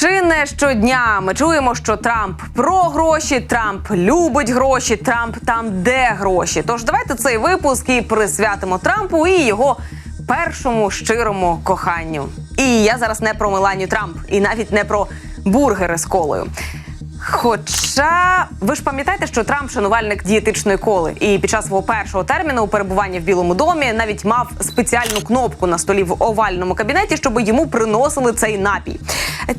Чи не щодня ми чуємо, що Трамп про гроші, Трамп любить гроші, Трамп там де гроші. Тож давайте цей випуск і присвятимо Трампу і його першому щирому коханню. І я зараз не про Меланію Трамп, і навіть не про бургери з колою. Хоча ви ж пам'ятаєте, що Трамп шанувальник дієтичної коли, і під час свого першого терміну у перебування в Білому домі навіть мав спеціальну кнопку на столі в овальному кабінеті, щоб йому приносили цей напій.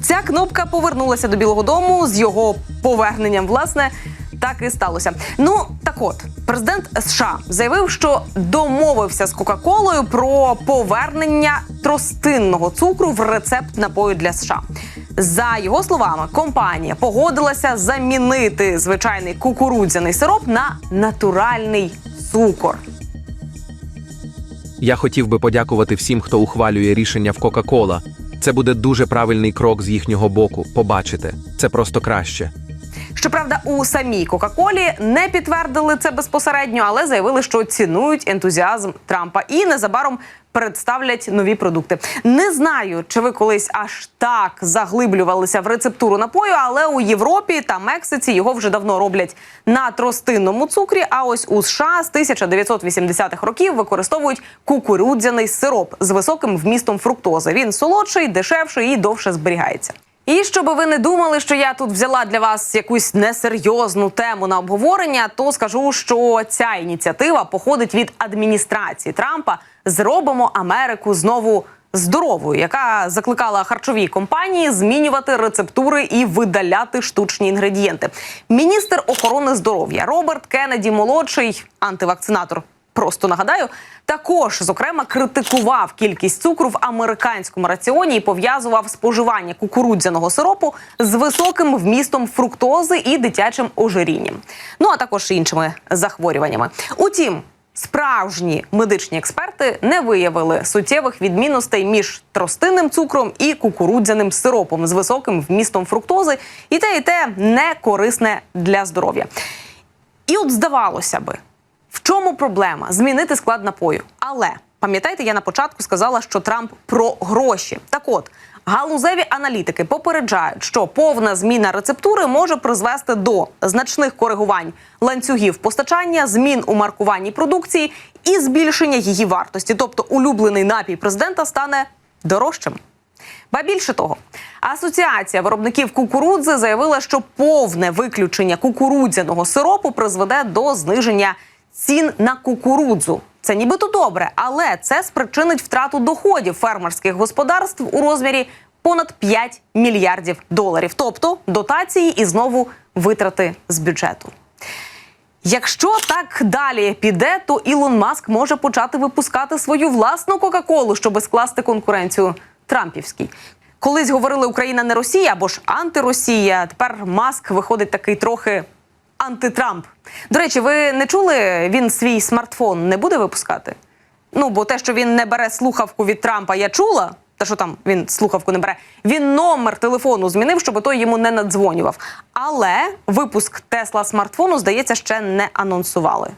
Ця кнопка повернулася до Білого Дому з його поверненням. Власне, так і сталося. Ну так от, президент США заявив, що домовився з Кока-Колою про повернення тростинного цукру в рецепт напою для США. За його словами, компанія погодилася замінити звичайний кукурудзяний сироп на натуральний цукор. Я хотів би подякувати всім, хто ухвалює рішення в Кока-Кола. Це буде дуже правильний крок з їхнього боку. Побачите, це просто краще. Щоправда, у самій Кока-Колі не підтвердили це безпосередньо, але заявили, що цінують ентузіазм Трампа і незабаром представлять нові продукти. Не знаю, чи ви колись аж так заглиблювалися в рецептуру напою, але у Європі та Мексиці його вже давно роблять на тростинному цукрі. А ось у США з 1980-х років використовують кукурудзяний сироп з високим вмістом фруктози. Він солодший, дешевший і довше зберігається. І щоб ви не думали, що я тут взяла для вас якусь несерйозну тему на обговорення, то скажу, що ця ініціатива походить від адміністрації Трампа. Зробимо Америку знову здоровою, яка закликала харчові компанії змінювати рецептури і видаляти штучні інгредієнти. Міністр охорони здоров'я Роберт Кеннеді молодший антивакцинатор. Просто нагадаю, також зокрема критикував кількість цукру в американському раціоні і пов'язував споживання кукурудзяного сиропу з високим вмістом фруктози і дитячим ожирінням. Ну а також іншими захворюваннями. Утім. Справжні медичні експерти не виявили суттєвих відмінностей між тростинним цукром і кукурудзяним сиропом з високим вмістом фруктози, і те, і те не корисне для здоров'я. І от здавалося би, чому проблема змінити склад напою? Але пам'ятаєте, я на початку сказала, що Трамп про гроші. Так от. Галузеві аналітики попереджають, що повна зміна рецептури може призвести до значних коригувань ланцюгів постачання, змін у маркуванні продукції і збільшення її вартості. Тобто, улюблений напій президента стане дорожчим. Ба більше того, асоціація виробників кукурудзи заявила, що повне виключення кукурудзяного сиропу призведе до зниження цін на кукурудзу. Це нібито добре, але це спричинить втрату доходів фермерських господарств у розмірі понад 5 мільярдів доларів, тобто дотації і знову витрати з бюджету. Якщо так далі піде, то Ілон Маск може почати випускати свою власну Кока-Колу, щоб скласти конкуренцію Трампівській. Колись говорили Україна не Росія або ж антиросія. Тепер Маск виходить такий трохи антитрамп. До речі, ви не чули, він свій смартфон не буде випускати? Ну, бо те, що він не бере слухавку від Трампа, я чула. Та що там він слухавку не бере. Він номер телефону змінив, щоб той йому не надзвонював. Але випуск Тесла смартфону, здається, ще не анонсували.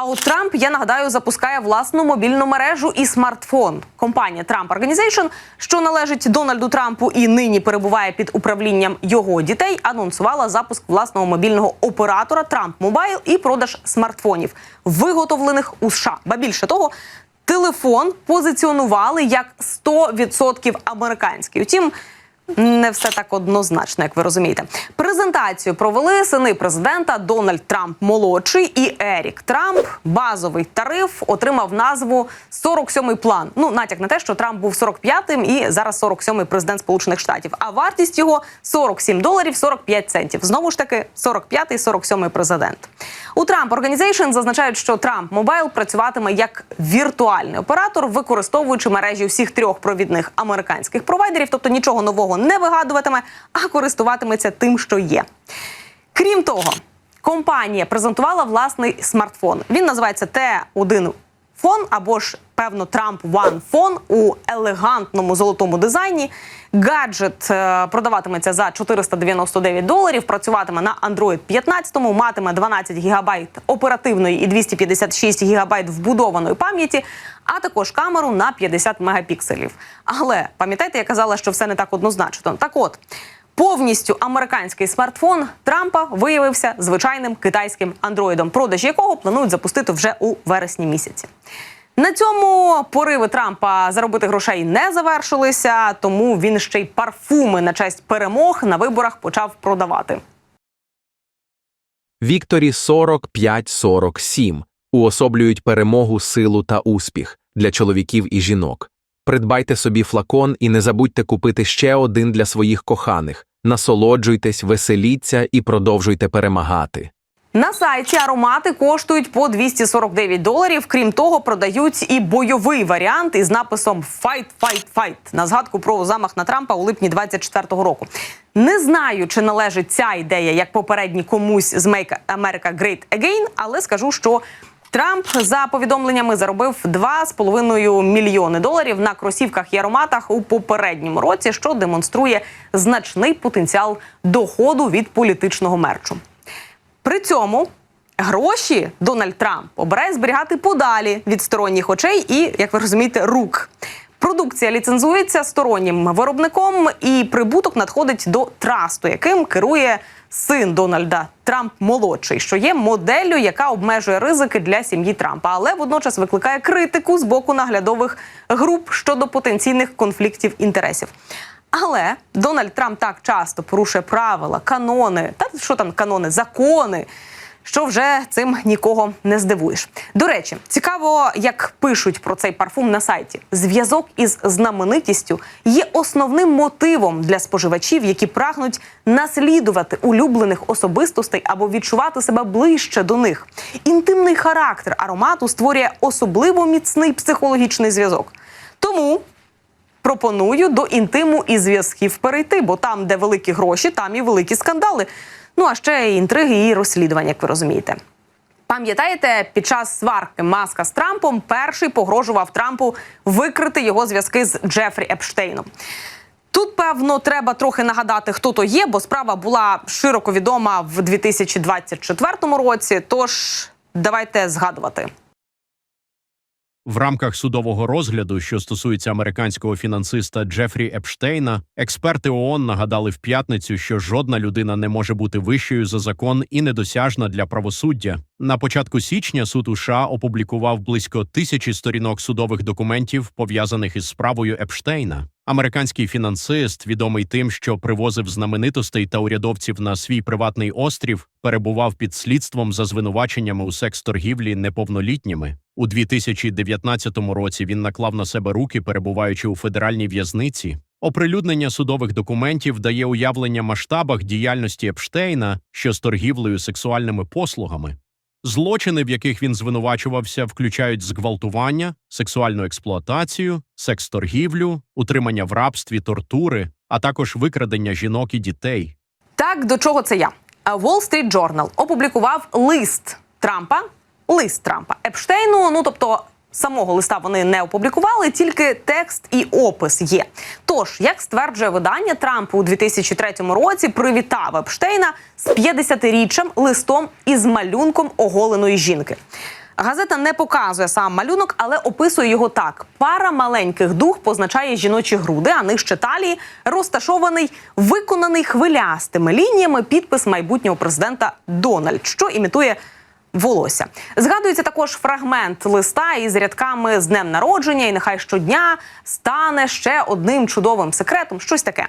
А от Трамп, я нагадаю, запускає власну мобільну мережу і смартфон. Компанія Trump Organization, що належить Дональду Трампу і нині перебуває під управлінням його дітей, анонсувала запуск власного мобільного оператора Trump Mobile і продаж смартфонів, виготовлених у США. Ба більше того, телефон позиціонували як 100% американський. Утім. Не все так однозначно, як ви розумієте. Презентацію провели сини президента Дональд Трамп молодший і Ерік Трамп. Базовий тариф отримав назву «47-й план. Ну натяк на те, що Трамп був 45-м і зараз 47-й президент Сполучених Штатів. А вартість його 47 доларів 45 центів. Знову ж таки, 45-й, 47-й президент. У Трамп Organization зазначають, що Трамп Мобайл працюватиме як віртуальний оператор, використовуючи мережі всіх трьох провідних американських провайдерів, тобто нічого нового не вигадуватиме, а користуватиметься тим, що є. Крім того, компанія презентувала власний смартфон. Він називається Т1 фон або ж певно Трамп One Phone у елегантному золотому дизайні. Гаджет е, продаватиметься за 499 доларів, працюватиме на Android 15, матиме 12 гігабайт оперативної і 256 гігабайт вбудованої пам'яті, а також камеру на 50 мегапікселів. Але пам'ятаєте, я казала, що все не так однозначно. Так от. Повністю американський смартфон Трампа виявився звичайним китайським андроїдом, продаж якого планують запустити вже у вересні місяці. На цьому пориви Трампа заробити грошей не завершилися, тому він ще й парфуми на честь перемог на виборах почав продавати. Вікторі 45-47 уособлюють перемогу, силу та успіх для чоловіків і жінок. Придбайте собі флакон і не забудьте купити ще один для своїх коханих. Насолоджуйтесь, веселіться і продовжуйте перемагати. На сайті аромати коштують по 249 доларів. Крім того, продають і бойовий варіант із написом «Fight, fight, fight» на згадку про замах на Трампа у липні 24-го року. Не знаю, чи належить ця ідея як попередні комусь з Make America Great Again, але скажу, що Трамп за повідомленнями заробив 2,5 мільйони доларів на кросівках і ароматах у попередньому році, що демонструє значний потенціал доходу від політичного мерчу. При цьому гроші Дональд Трамп обирає зберігати подалі від сторонніх очей і, як ви розумієте, рук. Продукція ліцензується стороннім виробником, і прибуток надходить до трасту, яким керує син Дональда Трамп молодший, що є моделлю, яка обмежує ризики для сім'ї Трампа, але водночас викликає критику з боку наглядових груп щодо потенційних конфліктів інтересів. Але Дональд Трамп так часто порушує правила, канони, та що там канони, закони. Що вже цим нікого не здивуєш. До речі, цікаво, як пишуть про цей парфум на сайті. Зв'язок із знаменитістю є основним мотивом для споживачів, які прагнуть наслідувати улюблених особистостей або відчувати себе ближче до них. Інтимний характер аромату створює особливо міцний психологічний зв'язок. Тому пропоную до інтиму і зв'язків перейти, бо там, де великі гроші, там і великі скандали. Ну а ще інтриги і розслідування, як ви розумієте. Пам'ятаєте, під час сварки Маска з Трампом перший погрожував Трампу викрити його зв'язки з Джефрі Епштейном. Тут, певно, треба трохи нагадати, хто то є, бо справа була широко відома в 2024 році. Тож давайте згадувати. В рамках судового розгляду, що стосується американського фінансиста Джефрі Епштейна, експерти ООН нагадали в п'ятницю, що жодна людина не може бути вищою за закон і недосяжна для правосуддя. На початку січня суд США опублікував близько тисячі сторінок судових документів, пов'язаних із справою Епштейна. Американський фінансист, відомий тим, що привозив знаменитостей та урядовців на свій приватний острів, перебував під слідством за звинуваченнями у секс-торгівлі неповнолітніми. У 2019 році він наклав на себе руки, перебуваючи у федеральній в'язниці. Оприлюднення судових документів дає уявлення масштабах діяльності Епштейна, що з торгівлею сексуальними послугами. Злочини, в яких він звинувачувався, включають зґвалтування, сексуальну експлуатацію, секс-торгівлю, утримання в рабстві, тортури, а також викрадення жінок і дітей. Так, до чого це я? А Wall Street Journal опублікував лист Трампа. Лист Трампа Епштейну. Ну тобто самого листа вони не опублікували, тільки текст і опис є. Тож, як стверджує видання, Трамп у 2003 році привітав Епштейна з 50-річчям листом із малюнком оголеної жінки. Газета не показує сам малюнок, але описує його так: пара маленьких дух позначає жіночі груди, а нижче талії розташований виконаний хвилястими лініями підпис майбутнього президента Дональд, що імітує волосся. Згадується також фрагмент листа із рядками з днем народження, і нехай щодня стане ще одним чудовим секретом. Щось таке.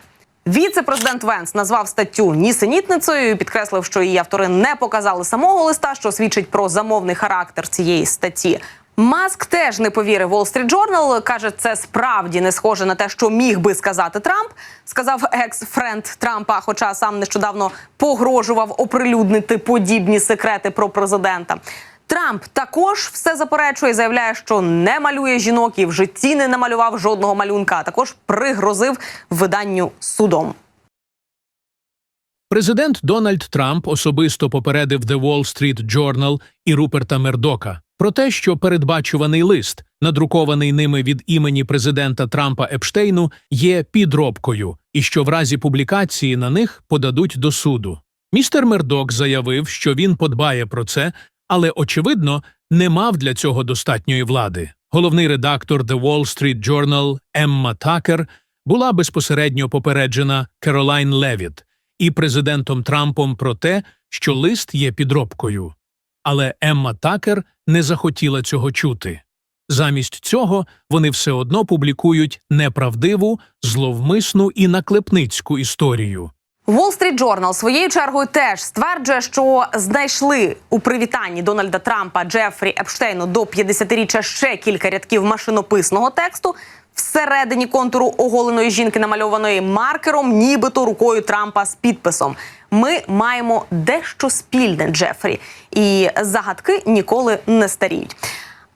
Віце-президент Венс назвав статтю нісенітницею і підкреслив, що її автори не показали самого листа, що свідчить про замовний характер цієї статті. Маск теж не повірив Wall Street Journal, каже, це справді не схоже на те, що міг би сказати Трамп. Сказав екс-френд Трампа, хоча сам нещодавно погрожував оприлюднити подібні секрети про президента. Трамп також все заперечує, заявляє, що не малює жінок і в житті не намалював жодного малюнка. А також пригрозив виданню судом. Президент Дональд Трамп особисто попередив The Wall Street Journal і Руперта Мердока. Про те, що передбачуваний лист, надрукований ними від імені президента Трампа Епштейну, є підробкою, і що в разі публікації на них подадуть до суду. Містер Мердок заявив, що він подбає про це, але, очевидно, не мав для цього достатньої влади. Головний редактор The Wall Street Journal Емма Такер була безпосередньо попереджена Керолайн Левіт і президентом Трампом про те, що лист є підробкою. Але Емма Такер не захотіла цього чути. Замість цього вони все одно публікують неправдиву, зловмисну і наклепницьку історію. Wall Street Journal своєю чергою теж стверджує, що знайшли у привітанні Дональда Трампа Джефрі Епштейну до 50-річчя ще кілька рядків машинописного тексту всередині контуру оголеної жінки, намальованої маркером, нібито рукою Трампа з підписом. Ми маємо дещо спільне, Джефрі, і загадки ніколи не старіють.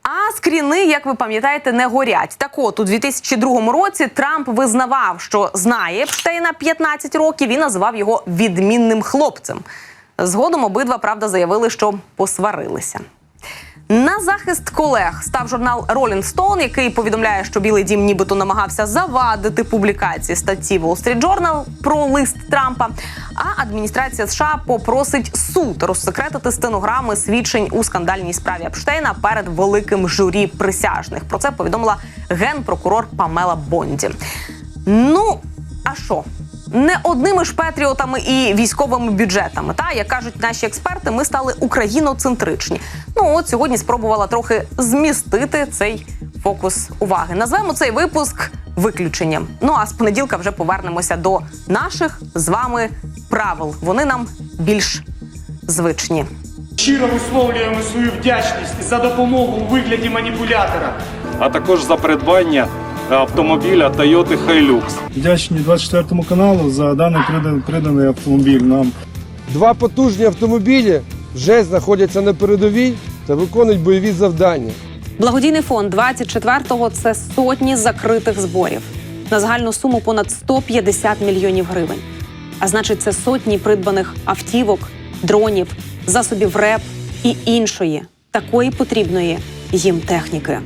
А скріни, як ви пам'ятаєте, не горять. Так от у 2002 році Трамп визнавав, що знає Епштейна 15 років і називав його відмінним хлопцем. Згодом обидва правда заявили, що посварилися. На захист колег став журнал Rolling Stone, який повідомляє, що Білий Дім нібито намагався завадити публікації статті Wall Street Journal про лист Трампа. А адміністрація США попросить суд розсекретити стенограми свідчень у скандальній справі Епштейна перед великим журі присяжних. Про це повідомила генпрокурор Памела Бонді. Ну а що? Не одними ж патріотами і військовими бюджетами. Та як кажуть наші експерти, ми стали україноцентричні. Ну от сьогодні спробувала трохи змістити цей фокус уваги. Назвемо цей випуск виключенням. Ну а з понеділка вже повернемося до наших з вами правил. Вони нам більш звичні. Щиро висловлюємо свою вдячність за допомогу у вигляді маніпулятора. а також за придбання автомобіля Toyota Hilux. Вдячні 24 каналу за даний приданий, приданий автомобіль нам. Два потужні автомобілі вже знаходяться на передовій та виконують бойові завдання. Благодійний фонд 24-го – це сотні закритих зборів на загальну суму понад 150 мільйонів гривень. А значить, це сотні придбаних автівок, дронів, засобів РЕП і іншої такої потрібної їм техніки.